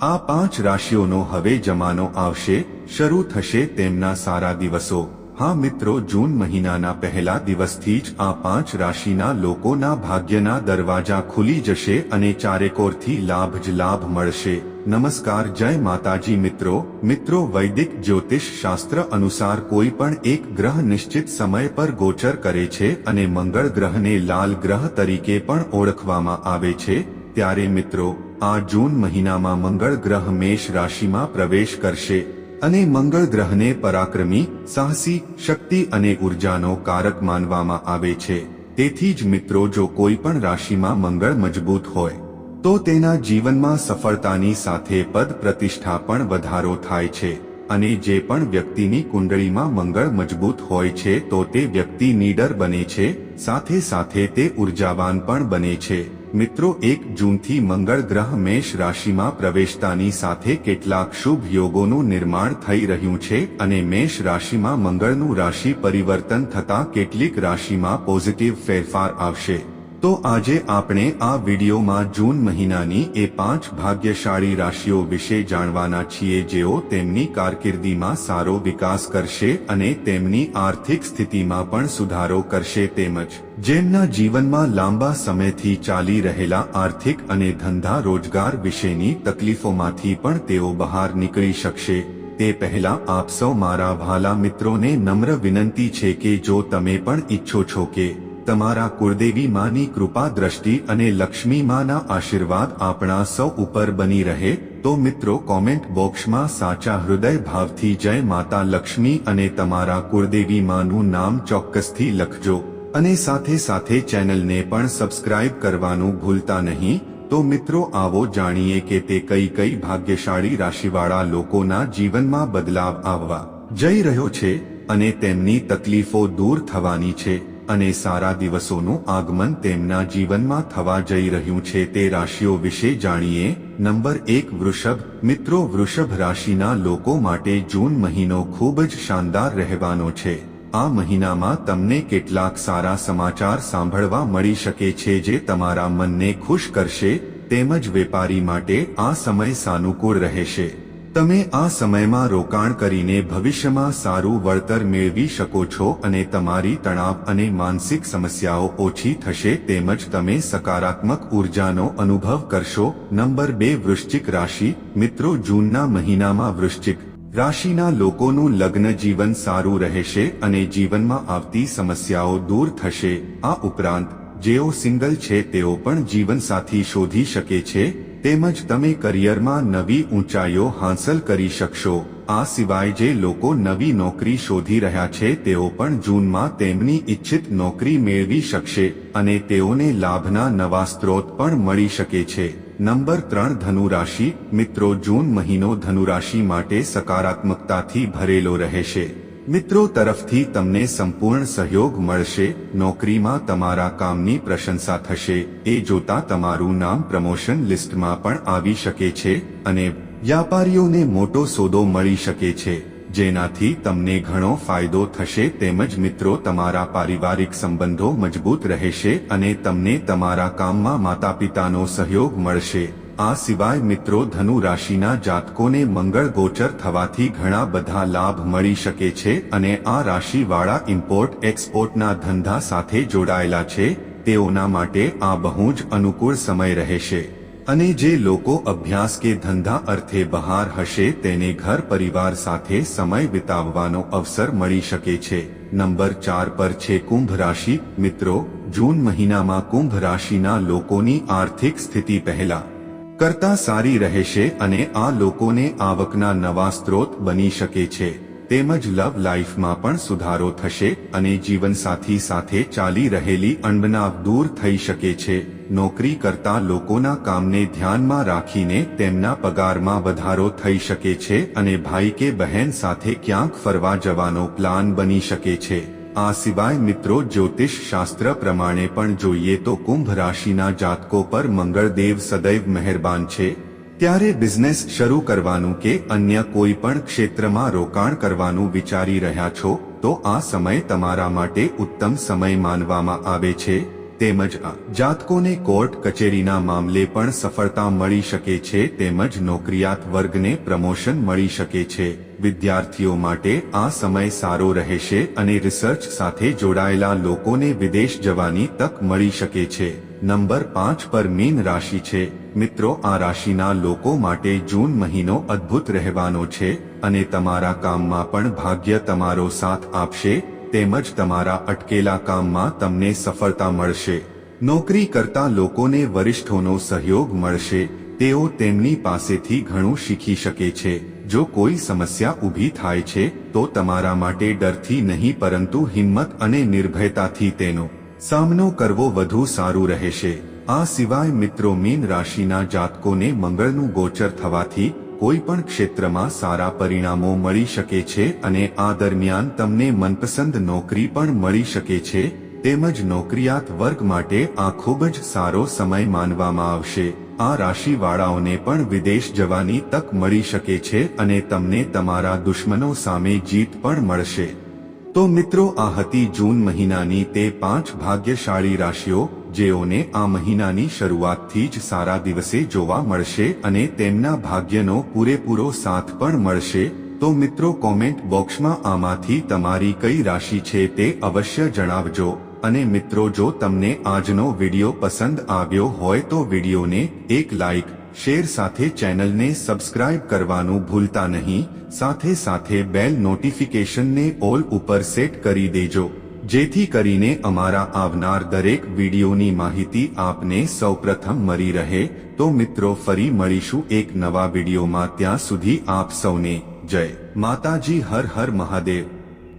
આ પાંચ રાશિઓનો હવે જમાનો આવશે, શરૂ થશે તેમના સારા દિવસો. હા મિત્રો, જૂન મહિનાના પહેલા દિવસથી જ આ પાંચ રાશિના લોકોના ભાગ્યના દરવાજા ખુલી જશે અને ચારેકોરથી લાભ જ લાભ મળશે. નમસ્કાર, જય માતાજી મિત્રો. મિત્રો, વૈદિક જ્યોતિષ શાસ્ત્ર અનુસાર કોઈ પણ એક ગ્રહ નિશ્ચિત સમય પર ગોચર કરે છે અને મંગળ ગ્રહને લાલ ગ્રહ તરીકે પણ ઓળખવામાં આવે છે. ત્યારે મિત્રો, આ જૂન મહિનામાં મંગળ ગ્રહ મેષ રાશિમાં પ્રવેશ કરશે અને મંગળ ગ્રહને પરાક્રમી, સાહસી, શક્તિ અને ઉર્જાનો કારક માનવામાં આવે છે. તેથી જ મિત્રો, જો કોઈ પણ રાશિમાં મંગળ મજબૂત હોય, તો તેના જીવનમાં સફળતાની સાથે પદ પ્રતિષ્ઠા પણ વધારો થાય છે. અને જે પણ વ્યક્તિની કુંડળીમાં મંગળ મજબૂત હોય છે, તો તે વ્યક્તિ નીડર બને છે, સાથે સાથે તે ઉર્જાવાન પણ બને છે. મિત્રો, એક જૂનથી મંગળ ગ્રહ મેષ રાશિમાં પ્રવેશતાની સાથે કેટલાક શુભ યોગોનું નિર્માણ થઈ રહ્યું છે અને મેષ રાશિમાં મંગળનું રાશિ પરિવર્તન થતાં કેટલીક રાશિમાં પોઝિટિવ ફેરફાર આવશે. તો આજે આપણે આ વિડીયોમાં જૂન મહિનાની એ પાંચ ભાગ્યશાળી રાશિઓ વિશે જાણવાના છીએ જેઓ તેમની કારકિર્દીમાં સારો વિકાસ કરશે અને તેમની આર્થિક સ્થિતિમાં પણ સુધારો કરશે તેમજ જેમના જીવનમાં લાંબા સમયથી ચાલી રહેલા આર્થિક અને ધંધા રોજગાર વિશેની તકલીફોમાંથી પણ તેઓ બહાર નીકળી શકશે. તે પહેલા આપ સૌ મારા ભાલા મિત્રોને નમ્ર વિનંતી છે કે જો તમે પણ ઈચ્છો છો કે તમારા કુળદેવી માની કૃપા દ્રષ્ટિ અને લક્ષ્મી માના આશીર્વાદ આપણા સૌ ઉપર બની રહે, તો મિત્રો કોમેન્ટ બોક્સમાં સાચા હૃદય ભાવથી જય માતા લક્ષ્મી અને તમારા કુળદેવી માનું નામ ચોક્કસથી લખજો. અને સાથે સાથે ચેનલને પણ સબસ્ક્રાઇબ કરવાનું ભૂલતા નહીં, તો મિત્રો આવો જાણીએ કે તે કઈ કઈ ભાગ્યશાળી રાશિવાળા લોકોના જીવનમાં બદલાવ આવવા જઈ રહ્યો છે, અને તેમની તકલીફો દૂર થવાની છે. અને સારા દિવસોનું આગમન તેમના જીવનમાં થવા જઈ રહ્યું છે તે રાશિઓ વિશે જાણીએ. નંબર એક, વૃષભ. મિત્રો, વૃષભ રાશિના લોકો માટે જૂન મહિનો ખૂબ જ શાનદાર રહેવાનો છે. આ મહિનામાં તમને કેટલાક સારા સમાચાર સાંભળવા મળી શકે છે જે તમારા મનને ખુશ કરશે, તેમજ વેપારી માટે આ સમય સાનુકૂળ રહેશે. તમે આ સમયમાં રોકાણ કરીને ભવિષ્યમાં સારું વળતર મેળવી શકો છો અને તમારી તણાવ અને માનસિક સમસ્યાઓ ઓછી થશે, તેમજ તમે સકારાત્મક ઉર્જાનો અનુભવ કરશો. નંબર બે, વૃશ્ચિક રાશિ. મિત્રો, જૂનના મહિનામાં વૃશ્ચિક રાશિના લોકોનું લગ્ન જીવન સારું રહેશે અને જીવનમાં આવતી સમસ્યાઓ દૂર થશે. આ ઉપરાંત, જેઓ સિંગલ છે, તેઓ પણ જીવનસાથી શોધી શકે છે. તેમજ તમે કરિયરમાં નવી ઊંચાઈઓ હાંસલ કરી શકશો. આ સિવાય જે લોકો નવી નોકરી શોધી રહ્યા છે, તેઓ પણ જૂનમાં તેમની ઈચ્છિત નોકરી મેળવી શકશે અને તેઓને લાભના નવા સ્ત્રોત પણ મળી શકે છે. નંબર ત્રણ, ધનુરાશિ. મિત્રો, જૂન મહિનો ધનુરાશિ માટે સકારાત્મકતાથી ભરેલો રહેશે. મિત્રો તરફથી તમને સંપૂર્ણ સહયોગ મળશે, નોકરીમાં તમારા કામની પ્રશંસા થશે, એ જોતા તમારું નામ પ્રમોશન લિસ્ટમાં પણ આવી શકે છે અને વ્યાપારીઓને મોટો સોદો મળી શકે છે, જેનાથી તમને ઘણો ફાયદો થશે તેમજ મિત્રો તમારા પારિવારિક સંબંધો મજબૂત રહેશે અને તમને તમારા કામમાં માતા પિતાનો સહયોગ મળશે. આ સિવાય મિત્રો ધનુ રાશિના જાતકોને મંગળ ગોચર થવાથી ઘણા બધા લાભ મળી શકે છે અને આ રાશિવાળા ઇમ્પોર્ટ એક્સપોર્ટના ધંધા સાથે જોડાયેલા છે, તેઓના માટે આ બહુ જ અનુકૂળ સમય રહેશે. અને જે લોકો અભ્યાસ કે ધંધા અર્થે બહાર હશે તેને ઘર પરિવાર સાથે સમય વિતાવવાનો અવસર મળી શકે છે. નંબર ચાર પર છે કુંભ રાશિ. મિત્રો, જૂન મહિનામાં કુંભ રાશિના લોકોની આર્થિક સ્થિતિ પહેલા કરતા સારી રહેશે અને આ લોકોને આવકના નવા સ્ત્રોત બની શકે છે. તેમજ લવ લાઈફમાં પણ સુધારો થશે અને જીવનસાથી સાથે ચાલી રહેલી અણબનાવ દૂર થઈ શકે છે. નોકરી કરતા લોકોના કામને ધ્યાનમાં રાખીને તેમના પગારમાં વધારો થઈ શકે છે અને ભાઈ કે બહેન સાથે ક્યાંક ફરવા જવાનો પ્લાન બની શકે છે. આ સિવાય મિત્રો જ્યોતિષ શાસ્ત્ર પ્રમાણે પણ જોઈએ તો કુંભ રાશિના જાતકો પર મંગળદેવ સદૈવ મહેરબાન છે. ત્યારે બિઝનેસ શરૂ કરવાનું કે અન્ય કોઈ પણ ક્ષેત્રમાં રોકાણ કરવાનું વિચારી રહ્યા છો, તો આ સમય તમારા માટે ઉત્તમ સમય માનવામાં આવે છે. તેમજ આ જાતકોને કોર્ટ કચેરીના મામલે પણ સફળતા મળી શકે છે, તેમજ નોકરિયાત વર્ગને પ્રમોશન મળી શકે છે. વિદ્યાર્થીઓ માટે આ સમય સારો રહેશે અને રિસર્ચ સાથે જોડાયેલા લોકોને વિદેશ જવાની તક મળી શકે છે. નંબર પાંચ પર મીન રાશિ છે. મિત્રો, આ રાશિના લોકો માટે જૂન મહિનો અદ્ભુત રહેવાનો છે અને તમારા કામમાં પણ ભાગ્ય તમારો સાથ આપશે, તેમજ તમારા અટકેલા કામમાં તમને સફળતા મળશે. નોકરી કરતા લોકોને વરિષ્ઠોનો સહયોગ મળશે, તેઓ તેમની પાસેથી ઘણું શીખી શકે છે. જો કોઈ સમસ્યા ઊભી થાય છે, તો તમારા માટે ડરથી નહીં, પરંતુ હિંમત અને નિર્ભયતાથી તેનો સામનો કરવો વધુ સારું રહેશે. આ સિવાય મિત્રો, મીન રાશિના જાતકોને મંગળનું ગોચર થવાથી કોઈ પણ ક્ષેત્રમાં સારા પરિણામો મળી શકે છે અને આ દરમિયાન તમને મનપસંદ નોકરી પણ મળી શકે છે. તેમજ નોકરિયાત વર્ગ માટે આ ખૂબ જ સારો સમય માનવામાં આવશે. આ રાશિવાળાઓને પણ વિદેશ જવાની તક મળી શકે છે અને તમને તમારા દુશ્મનો સામે જીત પણ મળશે. તો મિત્રો, આ હતી જૂન મહિનાની તે પાંચ ભાગ્યશાળી રાશિઓ, જેઓને આ મહિનાની શરૂઆતથી જ સારા દિવસે જોવા મળશે અને તેમના ભાગ્યનો પૂરેપૂરો સાથ પણ મળશે. તો મિત્રો, કોમેન્ટ બોક્સમાં આમાંથી તમારી કઈ રાશિ છે તે અવશ્ય જણાવજો. અને મિત્રો, જો તમને આજનો વીડિયો પસંદ આવ્યો હોય તો વિડીયોને એક લાઇક શેર સાથે ચેનલને સબસ્ક્રાઇબ કરવાનું ભૂલતા નહીં. સાથે સાથે બેલ નોટિફિકેશનને ઓલ ઉપર સેટ કરી દેજો. જેથી કરીને અમારા આવનાર દરેક વિડીયોની માહિતી આપને સૌપ્રથમ મળી રહે. તો મિત્રો, ફરી મળીશું એક નવા વિડીયોમાં. ત્યાં સુધી આપ સૌને જય માતાજી, હર હર મહાદેવ.